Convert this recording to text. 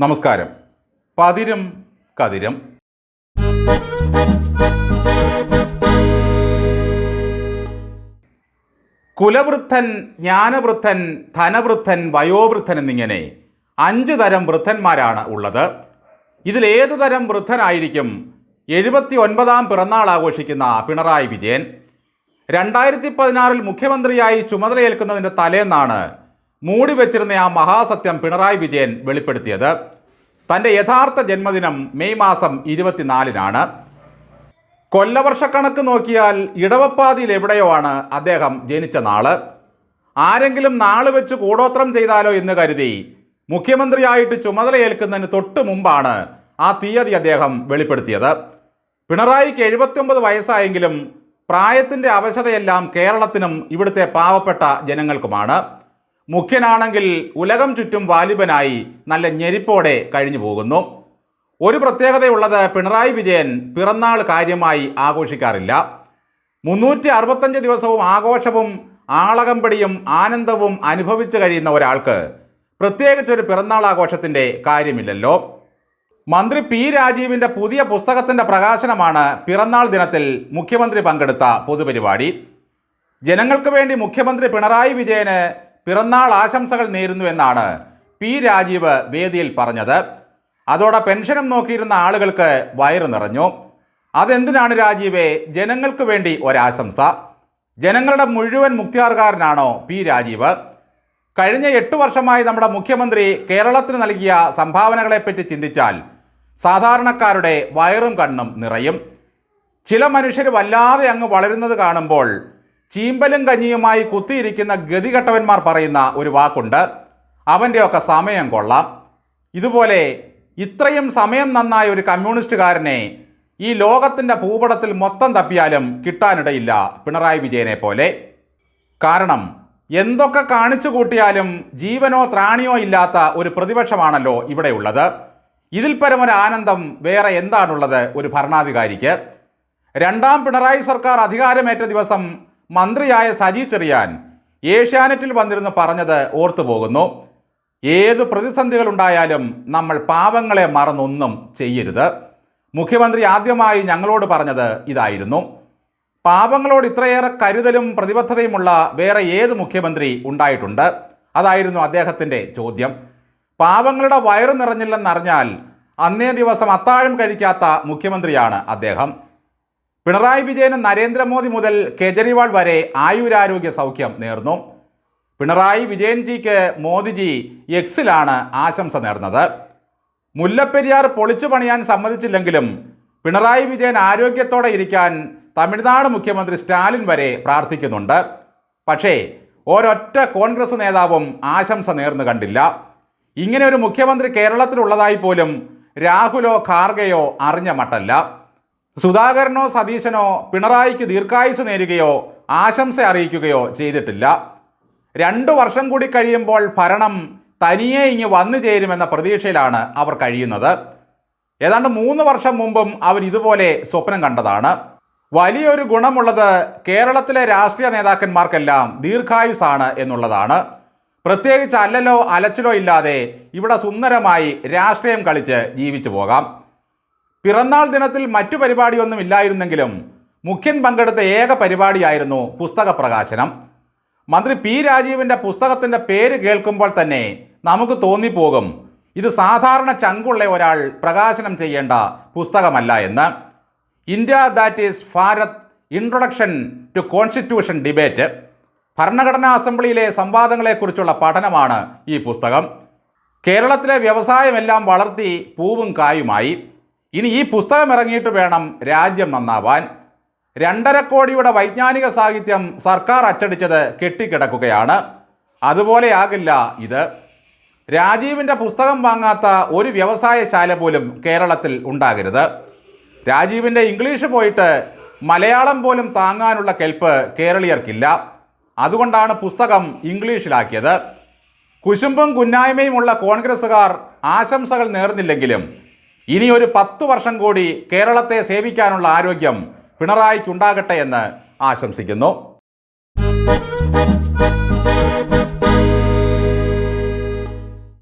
നമസ്കാരം. പതിരും കതിരും. കുലവൃദ്ധൻ ജ്ഞാനവൃദ്ധൻ ധനവൃദ്ധൻ വയോവൃദ്ധൻ എന്നിങ്ങനെ അഞ്ച് തരം വൃദ്ധന്മാരാണ് ഉള്ളത്. ഇതിലേതു തരം വൃദ്ധനായിരിക്കും? എഴുപത്തി ഒൻപതാം പിറന്നാൾ ആഘോഷിക്കുന്ന പിണറായി വിജയൻ. രണ്ടായിരത്തി പതിനാറിൽ മുഖ്യമന്ത്രിയായി ചുമതലയേൽക്കുന്നതിന്റെ തലേന്നാണ് മൂടി വെച്ചിരുന്ന ആ മഹാസത്യം പിണറായി വിജയൻ വെളിപ്പെടുത്തിയത്. തന്റെ യഥാർത്ഥ ജന്മദിനം മെയ് മാസം ഇരുപത്തിനാലിനാണ്. കൊല്ലവർഷക്കണക്ക് നോക്കിയാൽ ഇടവപ്പാതിയിൽ എവിടെയോ ആണ് അദ്ദേഹം ജനിച്ച നാൾ. ആരെങ്കിലും നാൾ വെച്ച് കൂടോത്രം ചെയ്താലോ എന്ന് കരുതി മുഖ്യമന്ത്രിയായിട്ട് ചുമതലയേൽക്കുന്നതിന് തൊട്ട് മുമ്പാണ് ആ തീയതി അദ്ദേഹം വെളിപ്പെടുത്തിയത്. പിണറായിക്ക് എഴുപത്തിയൊമ്പത് വയസ്സായെങ്കിലും പ്രായത്തിന്റെ അവശതയെല്ലാം കേരളത്തിനും ഇവിടുത്തെ പാവപ്പെട്ട ജനങ്ങൾക്കുമാണ്. മുഖ്യനാണെങ്കിൽ ഉലകം ചുറ്റും വാലിബനായി നല്ല ഞെരിപ്പോടെ കഴിഞ്ഞു പോകുന്നു. ഒരു പ്രത്യേകതയുള്ളത് പിണറായി വിജയൻ പിറന്നാൾ കാര്യമായി ആഘോഷിക്കാറില്ല. മുന്നൂറ്റി അറുപത്തഞ്ച് ദിവസവും ആഘോഷവും ആളകമ്പടിയും ആനന്ദവും അനുഭവിച്ചു കഴിയുന്ന ഒരാൾക്ക് പ്രത്യേകിച്ചൊരു പിറന്നാൾ ആഘോഷത്തിന്റെ കാര്യമില്ലല്ലോ. മന്ത്രി പി രാജീവിന്റെ പുതിയ പുസ്തകത്തിന്റെ പ്രകാശനമാണ് പിറന്നാൾ ദിനത്തിൽ മുഖ്യമന്ത്രി പങ്കെടുത്ത പൊതുപരിപാടി. ജനങ്ങൾക്ക് വേണ്ടി മുഖ്യമന്ത്രി പിണറായി വിജയന് പിറന്നാൾ ആശംസകൾ നേരുന്നു എന്നാണ് പി രാജീവ് വേദിയിൽ പറഞ്ഞത്. അതോടെ പെൻഷനും നോക്കിയിരുന്ന ആളുകൾക്ക് വയറു നിറഞ്ഞു. അതെന്തിനാണ് രാജീവെ? ജനങ്ങൾക്ക് വേണ്ടി ഒരാശംസ. ജനങ്ങളുടെ മുഴുവൻ മുക്തിയാർക്കാരനാണോ പി രാജീവ്? കഴിഞ്ഞ എട്ട് വർഷമായി നമ്മുടെ മുഖ്യമന്ത്രി കേരളത്തിന് നൽകിയ സംഭാവനകളെപ്പറ്റി ചിന്തിച്ചാൽ സാധാരണക്കാരുടെ വയറും കണ്ണും നിറയും. ചില മനുഷ്യർ വല്ലാതെ അങ്ങ് വളരുന്നത് കാണുമ്പോൾ ചീമ്പലും കഞ്ഞിയുമായി കുത്തിയിരിക്കുന്ന ഗതികെട്ടവന്മാർ പറയുന്ന ഒരു വാക്കുണ്ട്. അവന്റെയൊക്കെ സമയം കൊള്ളാം. ഇതുപോലെ ഇത്രയും സമയം നന്നായ ഒരു കമ്മ്യൂണിസ്റ്റുകാരനെ ഈ ലോകത്തിന്റെ ഭൂപടത്തിൽ മൊത്തം തപ്പിയാലും കിട്ടാനിടയില്ല പിണറായി വിജയനെ പോലെ. കാരണം എന്തൊക്കെ കാണിച്ചു കൂട്ടിയാലും ജീവനോ ത്രാണിയോ ഇല്ലാത്ത ഒരു പ്രതിപക്ഷമാണല്ലോ ഇവിടെയുള്ളത് ഇതിൽ പരമൊരു ആനന്ദം വേറെ എന്താണുള്ളത് ഒരു ഭരണാധികാരിക്ക്. രണ്ടാം പിണറായി സർക്കാർ അധികാരമേറ്റ ദിവസം മന്ത്രിയായ സജി ചെറിയാൻ ഏഷ്യാനെറ്റിൽ വന്നിരുന്ന് പറഞ്ഞത് ഓർത്തു പോകുന്നു ഏത് പ്രതിസന്ധികളുണ്ടായാലും നമ്മൾ പാവങ്ങളെ മറന്നൊന്നും ചെയ്യരുത്. മുഖ്യമന്ത്രി ആദ്യമായി ഞങ്ങളോട് പറഞ്ഞത് ഇതായിരുന്നു. പാവങ്ങളോട് ഇത്രയേറെ കരുതലും പ്രതിബദ്ധതയുമുള്ള വേറെ ഏത് മുഖ്യമന്ത്രി ഉണ്ടായിട്ടുണ്ട്? അതായിരുന്നു അദ്ദേഹത്തിന്റെ ചോദ്യം. പാവങ്ങളുടെ വയറ് നിറഞ്ഞില്ലെന്നറിഞ്ഞാൽ അന്നേ ദിവസം അത്താഴം കഴിക്കാത്ത മുഖ്യമന്ത്രിയാണ് അദ്ദേഹം. പിണറായി വിജയന് നരേന്ദ്രമോദി മുതൽ കേജ്രിവാൾ വരെ ആയുരാരോഗ്യ സൗഖ്യം നേർന്നു. പിണറായി വിജയൻജിക്ക് മോദിജി എക്സിലാണ് ആശംസ നേർന്നത്. മുല്ലപ്പെരിയാർ പൊളിച്ചു പണിയാൻ സമ്മതിച്ചില്ലെങ്കിലും പിണറായി വിജയൻ ആരോഗ്യത്തോടെ ഇരിക്കാൻ തമിഴ്നാട് മുഖ്യമന്ത്രി സ്റ്റാലിൻ വരെ പ്രാർത്ഥിക്കുന്നുണ്ട്. പക്ഷേ ഒരൊറ്റ കോൺഗ്രസ് നേതാവും ആശംസ നേർന്നു കണ്ടില്ല. ഇങ്ങനെ ഒരു മുഖ്യമന്ത്രി കേരളത്തിലുള്ളതായി പോലും രാഹുലോ ഖാർഗെയോ അറിഞ്ഞ മട്ടല്ല. സുധാകരനോ സതീശനോ പിണറായിക്ക് ദീർഘായുസ് നേരുകയോ ആശംസ അറിയിക്കുകയോ ചെയ്തിട്ടില്ല. രണ്ടു വർഷം കൂടി കഴിയുമ്പോൾ ഭരണം തനിയെ ഇങ്ങ് വന്നു ചേരുമെന്ന പ്രതീക്ഷയിലാണ് അവർ കഴിയുന്നത്. ഏതാണ്ട് മൂന്ന് വർഷം മുമ്പും അവർ ഇതുപോലെ സ്വപ്നം കണ്ടതാണ്. വലിയൊരു ഗുണമുള്ളത് കേരളത്തിലെ രാഷ്ട്രീയ നേതാക്കന്മാർക്കെല്ലാം ദീർഘായുസാണ് എന്നുള്ളതാണ്. പ്രത്യേകിച്ച് അല്ലലോ അലച്ചിലോ ഇല്ലാതെ ഇവിടെ സുന്ദരമായി രാഷ്ട്രീയം കളിച്ച് ജീവിച്ചു പോകാം. പിറന്നാൾ ദിനത്തിൽ മറ്റു പരിപാടിയൊന്നും ഇല്ലായിരുന്നെങ്കിലും മുഖ്യൻ പങ്കെടുത്ത ഏക പരിപാടിയായിരുന്നു പുസ്തക പ്രകാശനം. മന്ത്രി പി രാജീവിന്റെ പുസ്തകത്തിന്റെ പേര് കേൾക്കുമ്പോൾ തന്നെ നമുക്ക് തോന്നിപ്പോകും ഇത് സാധാരണ ചങ്കുള്ള ഒരാൾ പ്രകാശനം ചെയ്യേണ്ട പുസ്തകമല്ല എന്ന്. India that is Bharat introduction to constitution debate ഭരണഘടനാ അസംബ്ലിയിലെ സംവാദങ്ങളെക്കുറിച്ചുള്ള പഠനമാണ് ഈ പുസ്തകം. കേരളത്തിലെ വ്യവസായമെല്ലാം വളർത്തി പൂവും കായുമായി. ഇനി ഈ പുസ്തകം ഇറങ്ങിയിട്ട് വേണം രാജ്യം നന്നാവാൻ. രണ്ടര കോടിയുടെ വൈജ്ഞാനിക സാഹിത്യം സർക്കാർ അച്ചടിച്ചത് കെട്ടിക്കിടക്കുകയാണ്. അതുപോലെയാകില്ല ഇത്. രാജീവിന്റെ പുസ്തകം വാങ്ങാത്ത ഒരു വ്യവസായശാല പോലും കേരളത്തിൽ ഉണ്ടാകരുത്. രാജീവിന്റെ ഇംഗ്ലീഷ് പോയിട്ട് മലയാളം പോലും താങ്ങാനുള്ള കെൽപ്പ് കേരളീയർക്കില്ല. അതുകൊണ്ടാണ് പുസ്തകം ഇംഗ്ലീഷിലാക്കിയത്. കുശുമ്പും കുന്നായ്മയുമുള്ള കോൺഗ്രസ്സുകാർ ആശംസകൾ നേർന്നില്ലെങ്കിലും ഇനി ഒരു പത്തു വർഷം കൂടി കേരളത്തെ സേവിക്കാനുള്ള ആരോഗ്യം പിണറായിക്കുണ്ടാകട്ടെ എന്ന് ആശംസിക്കുന്നു.